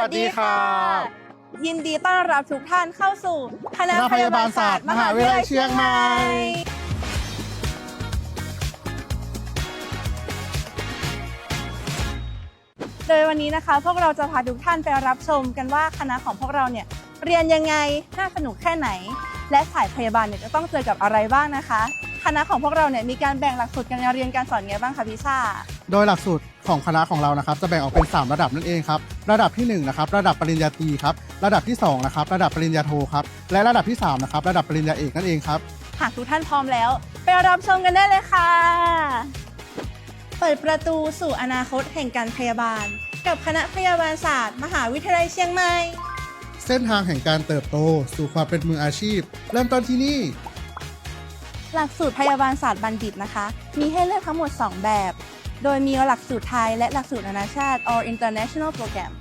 วัสดีครับยินดีต้อนรับทุกท่านเข้าสู่คณะคณะพยาบาลศาสตร์มหาวิทยาลัยเชียงใหม่โดยวันนี้นะคะ พวกเราจะพาทุกท่านไปรับชมกันว่าคณะของพวกเราเนี่ยเรียนยังไงน่าสนุกแค่ไหน และสายพยาบาลเนี่ยจะต้องเจอกับอะไรบ้างนะคะ คณะของพวกเราเนี่ยมีการแบ่งหลักสูตรการเรียนการสอนไงบ้างคะพี่ชา โดยหลักสูตรของคณะของเรานะครับจะแบ่งออกเป็น 3 ระดับนั่นเองครับระดับที่1นะครับระดับปริญญาตรีครับระดับที่2นะครับระดับปริญญาโทครับและระดับที่3นะครับระดับปริญญาเอกนั่นเองครับหากทุกท่านพร้อมแล้ว ไปรับชมกันได้เลยค่ะ เปิดประตูสู่อนาคตแห่งการพยาบาล กับคณะพยาบาลศาสตร์ มหาวิทยาลัยเชียงใหม่ เส้นทางแห่งการเติบโต สู่ความเป็นมืออาชีพ เริ่มต้นที่นี่ หลักสูตรพยาบาลศาสตร์บัณฑิตนะคะ มีให้เลือกทั้งหมด 2 แบบ โดยมีหลักสูตรไทยและหลักสูตรนานาชาติ or international program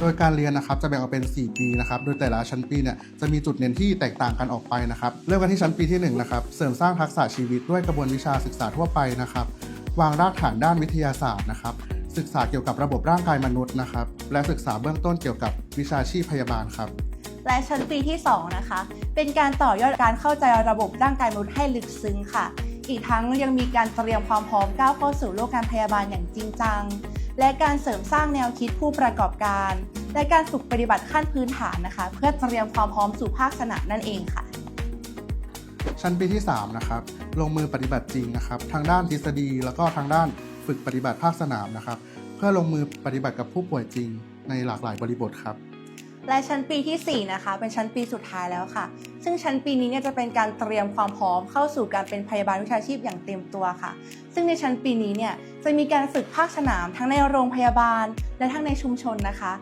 โดยการเรียนนะครับจะแบ่งออกเป็น 4 ปีนะครับ โดยแต่ละชั้นปีเนี่ยจะมีจุดเน้นที่แตกต่างกันออกไปนะครับ เริ่มกันที่ชั้นปีที่1นะครับ เสริมสร้างทักษะชีวิตด้วยกระบวนวิชาศึกษาทั่วไปนะครับ วางรากฐานด้านวิทยาศาสตร์นะครับ ศึกษาเกี่ยวกับระบบร่างกายมนุษย์นะครับ และศึกษาเบื้องต้นเกี่ยวกับวิชาชีพพยาบาลครับ และชั้นปีที่ 2 นะคะ เป็นการต่อยอดการเข้าใจระบบร่างกายมนุษย์ให้ลึกซึ้งค่ะ อีกทั้งยังมีการเตรียมความพร้อมก้าวเข้าสู่โลกการพยาบาลอย่างจริงจัง และการเสริมสร้างแนวคิดผู้ประกอบการ และการฝึกปฏิบัติขั้นพื้นฐานนะคะ เพื่อเตรียมความพร้อมสู่ภาคสนามนั่นเองค่ะ ชั้นปีที่ 3 นะครับ ลงมือปฏิบัติจริงนะครับ ทางด้านทฤษฎี แล้วก็ทางด้านฝึกปฏิบัติภาคสนามนะครับ เพื่อลงมือปฏิบัติกับผู้ป่วยจริงในหลากหลายบริบทครับ และชั้นปีทีสี่ 4 นะคะ เป็นชั้นปีสุดท้ายแล้วค่ะ ซึ่งชั้นปีนี้เนี่ยจะเป็นการเตรียมความพร้อมเข้าสู่การเป็นพยาบาลวิชาชีพอย่างเต็มตัวค่ะ ซึ่งในชั้นปีนี้เนี่ยจะมีการฝึกภาคสนามทั้งในโรงพยาบาล และทั้งในชุมชนนะคะ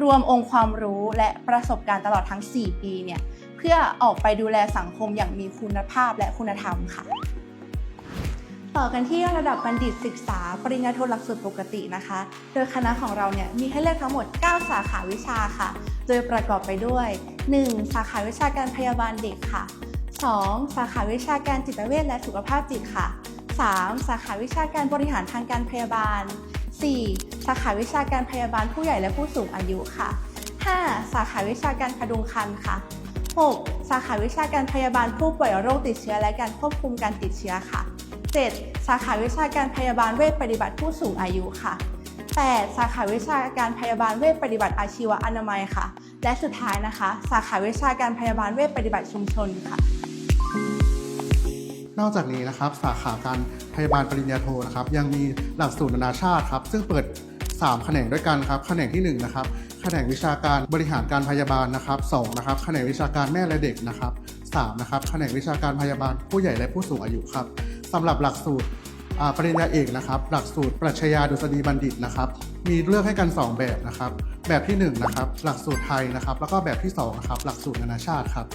รวมองค์ความรู้และประสบการณ์ตลอดทั้ง 4 ปีเนี่ยเพื่อออกไปดูแลสังคมอย่างมีคุณภาพและคุณธรรมค่ะ ต่อกันที่ระดับบัณฑิตศึกษา ปริญญาโทหลักสูตรปกตินะคะ โดยคณะของเราเนี่ยมีให้เลือกทั้งหมด 9 สาขาวิชาค่ะ โดยประกอบไปด้วย 1. สาขาวิชาการพยาบาลเด็กค่ะ 2. สาขาวิชาการจิตเวชและสุขภาพจิตค่ะ 3. สาขาวิชาการบริหารทางการพยาบาล 4. สาขาวิชาการพยาบาลผู้ใหญ่และผู้สูงอายุค่ะ 5. สาขาวิชาการพดุงครรภ์ค่ะ 6. สาขาวิชาการพยาบาลผู้ป่วยโรคติดเชื้อและการควบคุมการติดเชื้อค่ะ 7. สาขาวิชาการพยาบาลเวชปฏิบัติผู้สูงอายุค่ะ 8. สาขาวิชาการพยาบาลเวชปฏิบัติอาชีวอนามัยค่ะ และสุดท้ายนะคะ สาขาวิชาการพยาบาลเวชปฏิบัติชุมชนค่ะ นอกจากนี้นะครับสาขาการพยาบาลปริญญาโทนะครับยังมีหลักสูตรนานาชาติครับซึ่งเปิด 3 แขนงด้วยกันครับแขนงที่ 1 นะครับแขนงวิชาการบริหารการพยาบาลนะครับ2นะครับแขนงวิชาการแม่และเด็กนะครับ3นะครับแขนงวิชาการพยาบาลผู้ใหญ่และผู้สูงอายุครับ สำหรับหลักสูตรปริญญาเอกนะครับ หลักสูตรปรัชญาดุษฎีบัณฑิตนะครับ มีเลือกให้กัน 2 แบบนะครับ แบบที่1นะครับ หลักสูตรไทยนะครับ แล้วก็แบบที่2นะครับ หลักสูตรนานาชาติครับ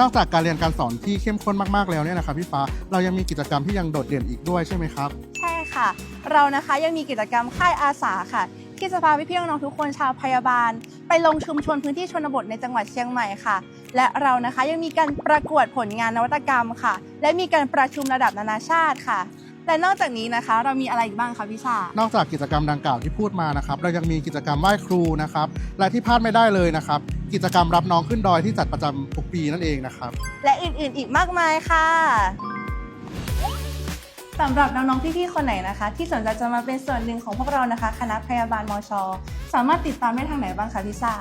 นอกจากการเรียนการสอนที่เข้มข้นมากๆแล้วเนี่ยนะครับพี่ฟ้า เรายังมีกิจกรรมที่ยังโดดเด่นอีกด้วยใช่ไหมครับ ใช่ค่ะ เรานะคะยังมีกิจกรรมค่ายอาสาค่ะ ที่จะพาพี่ๆน้องๆทุกคนชาวพยาบาล ไปลงชุมชนพื้นที่ชนบทในจังหวัดเชียงใหม่ค่ะ และเรานะคะยังมีการประกวดผลงานนวัตกรรมค่ะ และมีการประชุมระดับนานาชาติค่ะและนอกจากนี้นะคะ เรามีอะไรอีกบ้างคะพี่ชานอกจากกิจกรรมดังกล่าวที่พูดมานะครับ เรายังมีกิจกรรมไหว้ครูนะครับ และที่พลาดไม่ได้เลยนะครับ กิจกรรมรับน้องขึ้นดอยที่จัดประจำทุกปีนั่นเองนะครับ และอื่นๆอีกมากมายค่ะ สำหรับน้องๆ พี่ๆ คนไหนนะคะ ที่สนใจจะมาเป็นส่วนหนึ่งของพวกเรานะคะ คณะพยาบาลมช สามารถติดตามได้ทางไหนบ้างคะพี่ชา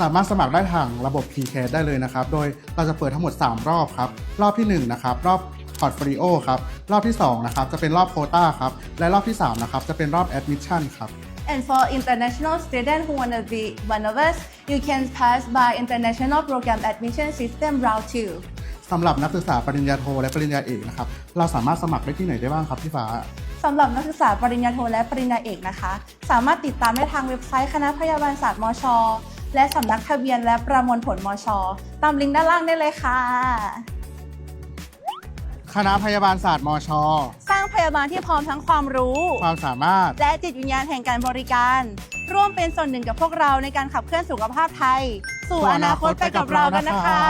สามารถสมัครได้ทางระบบ p c a s ได้เลยนะครับ โดยเราจะเปิดทั้งหมด 3 รอบครับ รอบที่ 1 นะครับ รอบพอร์ตโฟลิโอครับ รอบที่ 2 นะครับ จะเป็นรอบโควต้าครับ และรอบที่ 3 นะครับ จะเป็นรอบแอดมิชชั่นครับ And for international students who want to be one of us, you can pass by international program admission system round 2. สำหรับนักศึกษาปริญญาโทและปริญญาเอกนะครับ เราสามารถสมัครได้ที่ไหนได้บ้างครับพี่ฟ้า สำหรับนักศึกษาปริญญาโทและปริญญาเอกนะคะ สามารถติดตามได้ทางเว็บไซต์คณะพยาบาลศาสตร์มช และสำนักทะเบียนและประมวลผลมช ตามลิงก์ด้านล่างได้เลยค่ะ คณะพยาบาลศาสตร์มช สร้างพยาบาลที่พร้อมทั้งความรู้ ความสามารถ และจิตวิญญาณแห่งการบริการ ร่วมเป็นส่วนหนึ่งกับพวกเราในการขับเคลื่อนสุขภาพไทย สู่อนาคตไปกับเรากันนะคะ